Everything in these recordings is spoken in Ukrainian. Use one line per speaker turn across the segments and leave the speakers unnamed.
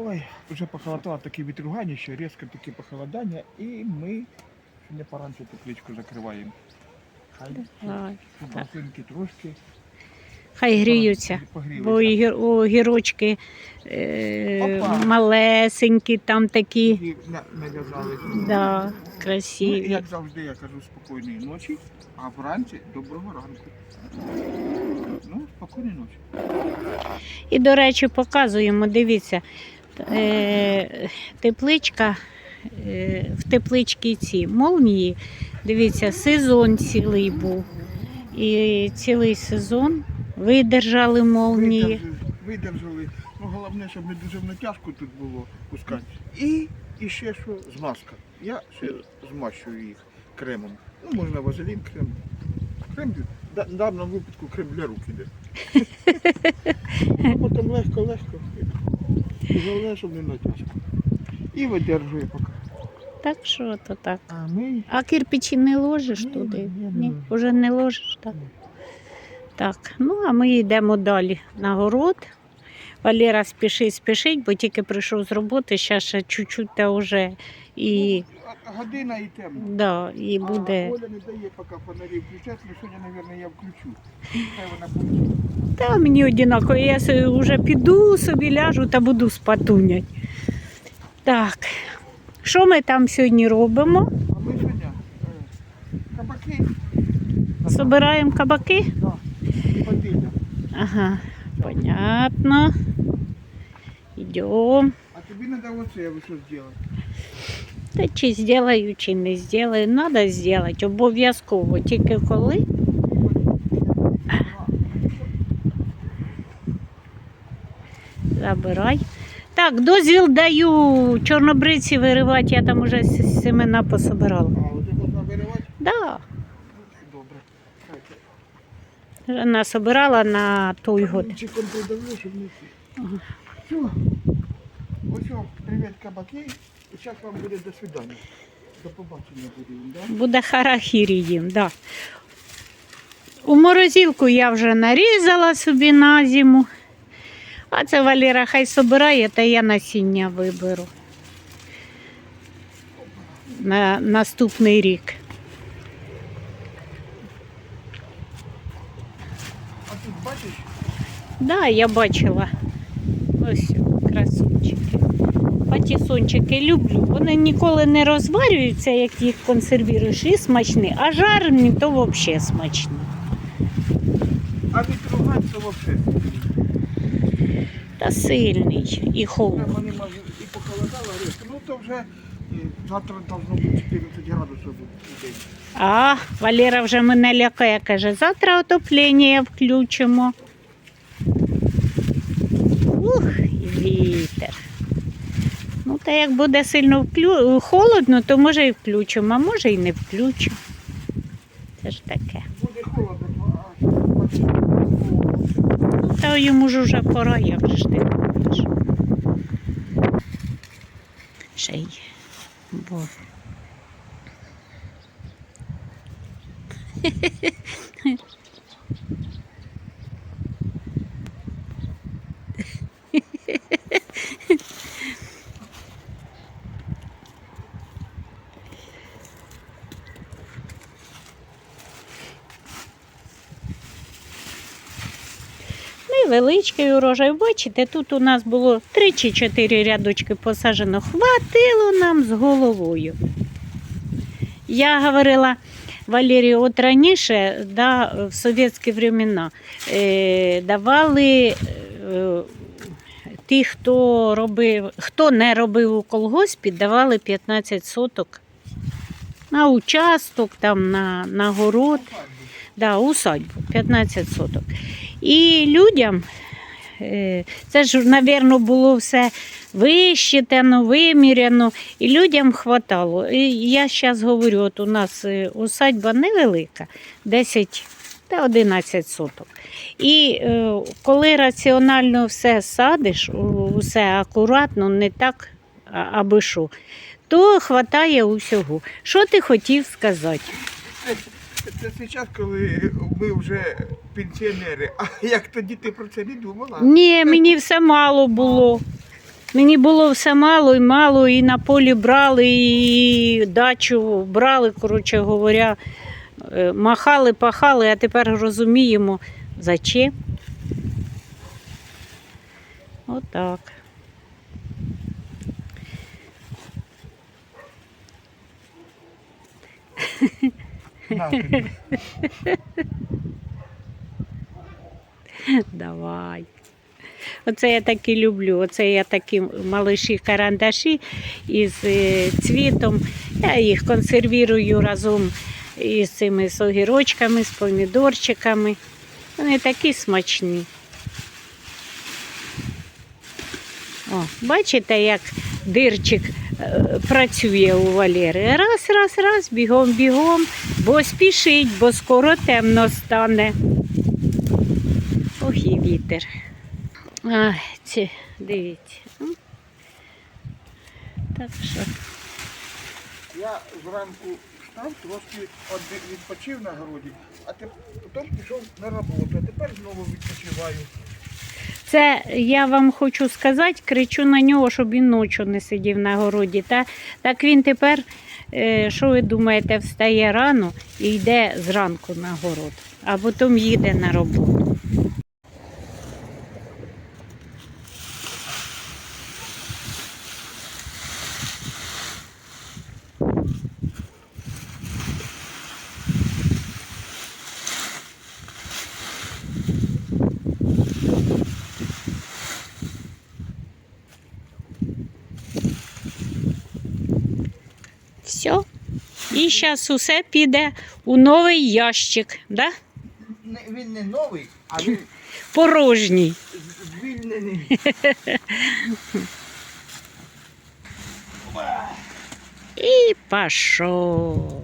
Ой, вже похолодало таке вітругання, ще різко таке похолодання, і ми не поранше тепличку закриваємо. Хай
Ой.
басинки трошки
Хай гріються. Бо огір- огірочки е,
Опа.
малесенькі, там такі,
І на- нав'язали.
да,
Ну, і
красиві.
як завжди я кажу спокійної ночі, а вранці доброго ранку. Ну, спокійної ночі.
І, до речі, показуємо, дивіться, е, тепличка, е, в тепличці ці молнії, дивіться, сезон цілий був. І цілий сезон видержали молнії.
Видержали. Ну, головне, щоб не дуже натяжку тут було пускати. І, і ще що, змазка. Я ще змащую їх кремом. Ну, можна вазелін крем. Крем да- в даному випадку крем для рук іде. Потім легко-легко. І Головне, щоб не натяжка. І видержує поки.
Так що то так.
А ми
А кирпичі не ложиш
Ні,
туди?
ні,
ні,
Ні,
вже не ложиш, так. Так, ну а ми йдемо далі на город. Валера спішить, спішить, бо тільки прийшов з роботи, зараз ще чуть-чуть та вже і,
а- година і темно.
да, і буде.
А Оля не дає поки фонарі включати, але сьогодні, мабуть, я включу. Хай вона.
Та мені однаково, я собі вже піду собі ляжу та буду спатунять. Так, що ми там сьогодні робимо?
А ми сьогодні е, кабаки.
Собираємо кабаки?
Да.
Ага, понятно. Йдемо.
А тобі треба оце ви що зробити.
Та чи зроблю, чи не зроблю, треба зробити, обов'язково. Тільки коли. Забирай. Так, дозвіл даю чорнобриці виривати, я там уже семена пособирала.
А, оце можна виривати?
Да,
Добре.
Вже насобирала на той год.
Чеком придавлю, щоб не
Ага.
Все. Ось, привіт, кабаки. І зараз вам буде до свидання. До побачення буде їм, да?
Буде харахірі їм, да. У морозилку я вже нарізала собі на зиму. А це Валера хай собирає, та я насіння виберу. На наступний рік.
А тут бачиш,
Да, я бачила. Ось красунчики. Патісончики люблю. Вони ніколи не розварюються, як їх консервуєш, і смачні, а жарені то взагалі смачні.
а відругань це взагалі.
Та сильний і холодний.
Прямо не може і похолодало. Ну то вже е, завтра должно бути 14 градусів в день.
А, Валера вже мене лякає, каже, завтра отоплення включимо. Ух, і вітер. Ну, та як буде сильно вклю... холодно, то може і включимо, а може і не включимо. Це ж таке.
Буде холодно, а
та йому ж уже пора, як же ж ти робиш. Ще й. Бо... Невеличкий урожай. Бачите, тут у нас було 3 чи 4 рядочки посаджено. Хватило нам з головою. Я говорила Валерію, от раніше, да, в совєтські времена, е, давали е, ті, хто робив, хто не робив у колгоспі, давали 15 соток на участок, там, на, на город. Да, усадьбу 15 соток. І людям, е, це ж, мабуть, було все вищитано, виміряно, і людям хватало. І я зараз говорю, от у нас е, усадьба невелика, 10 та 11 соток. І е, коли раціонально все садиш, усе акуратно, не так, аби що, то хватає усього. Що ти хотів сказати?
Це, зараз, коли ми вже пенсіонери. А як тоді ти про це не думала?
Ні, мені все мало було. Мені було все мало і мало, і на полі брали, і дачу брали, коротше говоря, Е, махали, пахали, а тепер розуміємо, зачем. Отак.
Тобі.
Давай. Оце я таки люблю. Оце я такі малиші карандаші із е, цвітом. Я їх консервірую разом із цими з огірочками, з помідорчиками. Вони такі смачні. О, бачите, як дирчик е, працює у Валери. Раз, раз, раз, бігом, бігом, бо спішить, бо скоро темно стане. Ох і вітер. Ай, ці, дивіться. Так що.
Я зранку встав, трошки відпочив на городі, а потім пішов на роботу, а тепер знову відпочиваю.
Це я вам хочу сказати, кричу на нього, щоб він ночі не сидів на городі. Та, так він тепер, що ви думаєте, встає рано і йде зранку на город, а потім їде на роботу. Все. І зараз усе піде у новий ящик, да?
Не- Він не новий, а він
порожній.
звільнений.
І пішов.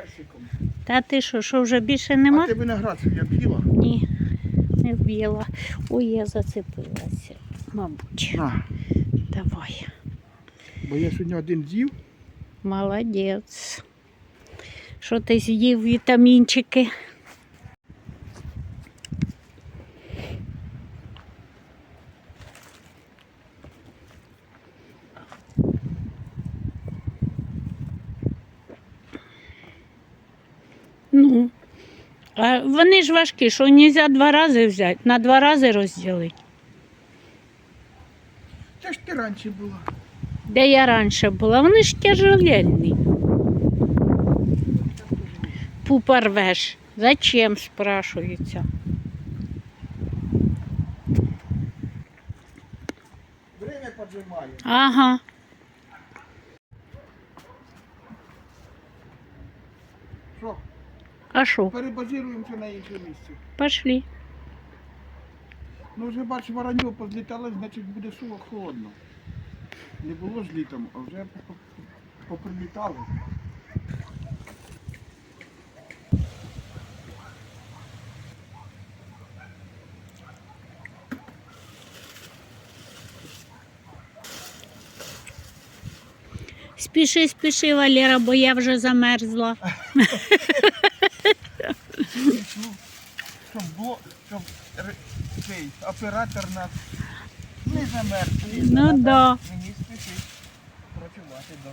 Персиком.
Та ти що, що вже більше
А
нема?
ти виноград я п'їла?
Ні, не вб'єла. Ой, я зацепилася, мабуть.
На,
Давай.
бо я сьогодні один з'їв.
Молодець. Що ти з'їв вітамінчики? Ну, а вони ж важкі, що не можна два рази взяти, на два рази розділити.
Це ж ти раніше була.
Де я раніше була, вони ж тяжеленні. Пупа рвеш. Зачем, спрашується.
Время поджимає.
Ага.
Що,
А що?
перебазіруємося на інше місце.
Пошли.
Ну вже бач, вороньо позлітало, значить буде суво холодно. Не було ж літом, а вже по- по- поприлітали.
Спіши, спіши, Валера, бо я вже замерзла.
Ну, щоб було, щоб ре- цей оператор нас не замерз.
Ну да.
Мені спішить працювати, да.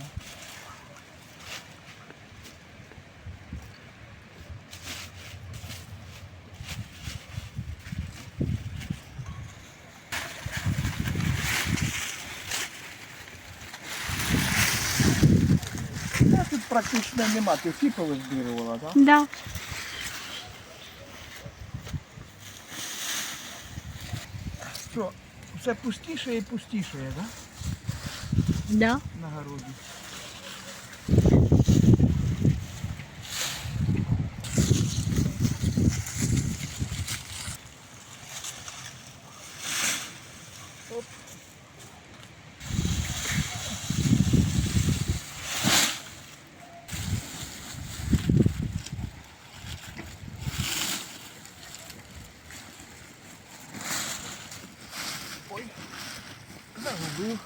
Та тут практично нема, ти всі повизбірувала, так?
Да.
що все пустіше і пустіше, да?
Да.
на городі. Загубив.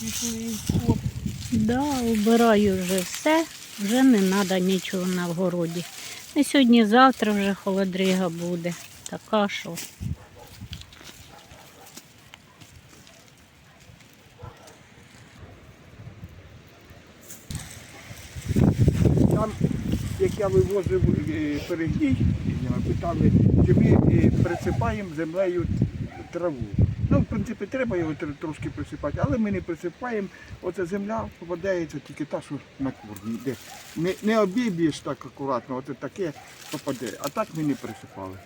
Пішли.
Да, убираю вже все, вже не треба нічого на вгороді. І сьогодні, завтра вже холодрига буде. Така що.
Там, як я вивозив е, перегній, питали, чи ми е, присипаємо землею траву. Ну, в принципі, треба його трошки присипати, але ми не присипаємо. Оця земля попадається тільки та, що на корні йде. Не, не обіб'єш так акуратно, оце таке попаде. А так ми не присипали.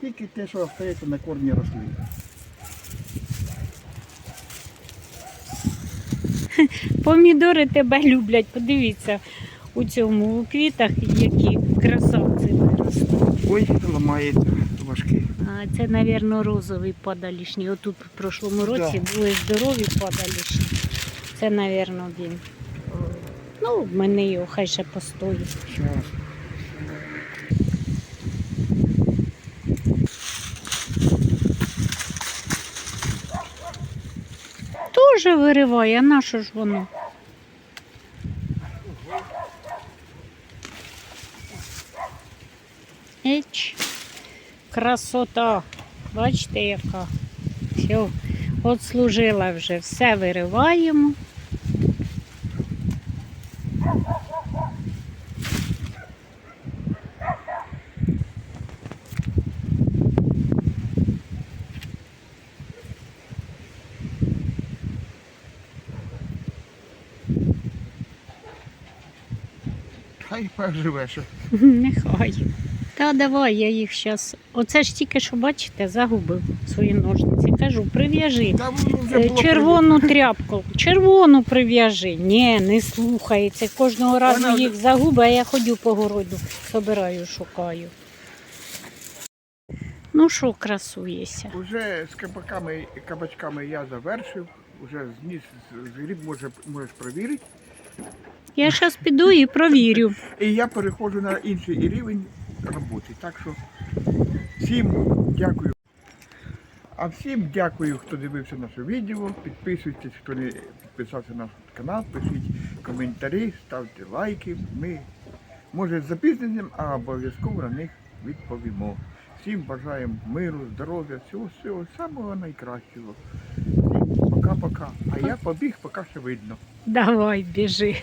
Тільки те, що остається на корні рослин.
Помідори тебе люблять, подивіться у цьому у квітах, які красавці виросли.
Ой, ламається.
А це, мабуть, розові падалішні. Отут в прошлому році були здорові падалішні. Це, мабуть, він. Ну, в мене його хай ще постоїть. Тоже вириває, а на що ж воно? Красота. Бачите, яка. Все, от служила вже, все вириваємо.
Хай переживе.
Нехай. Та давай, я їх зараз. Оце ж тільки що, бачите, загубив свої ножниці. Кажу, прив'яжи. Е, Червону тряпку, червону прив'яжи. Ні, не слухається. Кожного разу
Вона-
їх загубить, а я ходю по городу, собираю, шукаю. Ну що, красуєшся?
Уже з кабаками і кабачками я завершив, вже зніс гріб може, можеш перевірити.
Я зараз піду і провірю.
І я переходжу на інший рівень роботи. Так що всім дякую. А всім дякую, хто дивився наше відео. Підписуйтесь, хто не підписався на наш канал, пишіть коментарі, ставте лайки. Ми, може, з запізненням, а обов'язково на них відповімо. Всім бажаємо миру, здоров'я, всього, всього самого найкращого. Пока-пока. А я побіг, поки ще видно.
Давай, біжи.